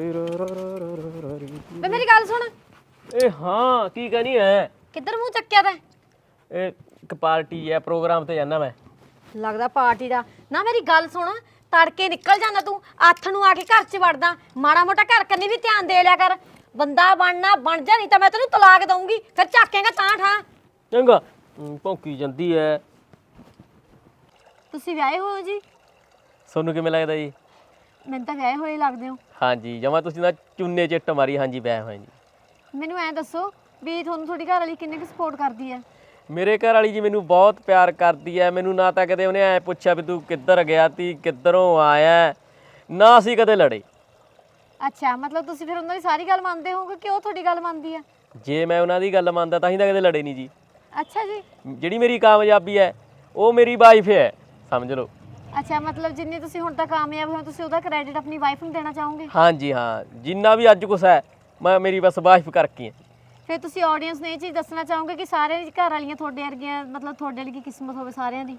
ਵੇ ਮੇਰੀ ਗੱਲ ਸੁਣ ਏ ਹਾਂ ਕੀ ਕਹਨੀ ਐ ਕਿੱਧਰ ਮੂੰਹ ਚੱਕਿਆ ਤੈਂ ਇਹ ਇੱਕ ਪਾਰਟੀ ਐ ਪ੍ਰੋਗਰਾਮ ਤੇ ਜਾਣਾ ਮੈਂ ਲੱਗਦਾ ਪਾਰਟੀ ਦਾ ਨਾ ਮੇਰੀ ਗੱਲ ਸੁਣ ਤੜਕੇ ਨਿਕਲ ਜਾਂਦਾ ਤੂੰ ਅੱਠ ਨੂੰ ਆ ਕੇ ਘਰ 'ਚ ਵੜਦਾ ਮਾੜਾ ਮੋਟਾ ਘਰ ਕੰਨੀ ਵੀ ਧਿਆਨ ਦੇ ਲਿਆ ਕਰ ਬੰਦਾ ਬਣਨਾ ਬਣ ਜਾ ਨਹੀਂ ਤਾਂ ਮੈਂ ਤੈਨੂੰ ਤਲਾਕ ਦਊਂਗੀ ਫਿਰ ਝਾਕੇਗਾ ਤਾਂ ਠਾਂ ਚੰਗਾ ਹਮ, ਭੌਂਕੀ ਜਾਂਦੀ ਐ ਤੁਸੀਂ ਵਿਆਹੇ ਹੋਏ ਹੋ ਜੀ ਤੁਹਾਨੂੰ ਕਿਵੇਂ ਲੱਗਦਾ ਜੀ ਮੈਨੂੰ ਤਾਂ ਵਿਆਹੇ ਹੋਏ ਲੱਗਦੇ ਹੋ। ਹਾਂਜੀ ਜਮਾ ਤੁਸੀਂ ਨਾ ਚੁੰਨੇ ਚਿੱਟ ਮਾਰੀ ਹਾਂਜੀ ਬੈ ਹੋਏ ਜੀ। ਮੈਨੂੰ ਐਂ ਦੱਸੋ ਵੀ ਤੁਹਾਨੂੰ ਤੁਹਾਡੀ ਘਰ ਵਾਲੀ ਕਿੰਨੇ ਕੁ ਸਪੋਰਟ ਕਰਦੀ ਹੈ? ਮੇਰੇ ਘਰ ਵਾਲੀ ਜੀ ਮੈਨੂੰ ਬਹੁਤ ਪਿਆਰ ਕਰਦੀ ਐ ਮੈਨੂੰ ਨਾ ਤਾਂ ਕਦੇ ਉਹਨੇ ਐ ਪੁੱਛਿਆ ਵੀ ਤੂੰ ਕਿੱਧਰ ਗਿਆ ਤੀ ਕਿੱਧਰੋਂ ਆਇਆ ਨਾ ਅਸੀਂ ਕਦੇ ਲੜੇ। ਅੱਛਾ ਮਤਲਬ ਤੁਸੀਂ ਫਿਰ ਉਹਨਾਂ ਦੀ ਸਾਰੀ ਗੱਲ ਮੰਨਦੇ ਹੋਗੇ ਕਿ ਉਹ ਤੁਹਾਡੀ ਗੱਲ ਮੰਨਦੀ ਹੈ? ਜੇ ਮੈਂ ਉਹਨਾਂ ਦੀ ਗੱਲ ਮੰਨਦਾ ਤਾਂ ਹੀ ਤਾਂ ਕਦੇ ਲੜੇ ਨਹੀਂ ਜੀ। ਅੱਛਾ ਜੀ। ਜਿਹੜੀ ਮੇਰੀ ਕਾਮਯਾਬੀ ਐ ਉਹ ਮੇਰੀ ਵਾਈਫ ਐ ਸਮਝ ਲਓ। ਅੱਛਾ ਮਤਲਬ ਜਿੰਨੇ ਤੁਸੀਂ ਹੁਣ ਤੱਕ ਕਾਮਯਾਬ ਹੋ ਤੁਸੀਂ ਉਹਦਾ ਕ੍ਰੈਡਿਟ ਆਪਣੀ ਵਾਈਫ ਨੂੰ ਦੇਣਾ ਚਾਹੋਗੇ? ਹਾਂਜੀ ਹਾਂ। ਜਿੰਨਾ ਵੀ ਅੱਜ ਕੁਛ ਹੈ ਮੈਂ ਮੇਰੀ ਬਸ ਵਾਈਫ ਕਰਕੇ ਹੈ ਫਿਰ ਤੁਸੀਂ ਆਡੀਅנס ਨੂੰ ਇਹ ਚੀਜ਼ ਦੱਸਣਾ ਚਾਹੋਗੇ ਕਿ ਸਾਰੇ ਘਰ ਵਾਲੀਆਂ ਤੁਹਾਡੇ ਵਰਗੀਆਂ ਮਤਲਬ ਤੁਹਾਡੇ ਲਈ ਕਿਸਮਤ ਹੋਵੇ ਸਾਰਿਆਂ ਦੀ?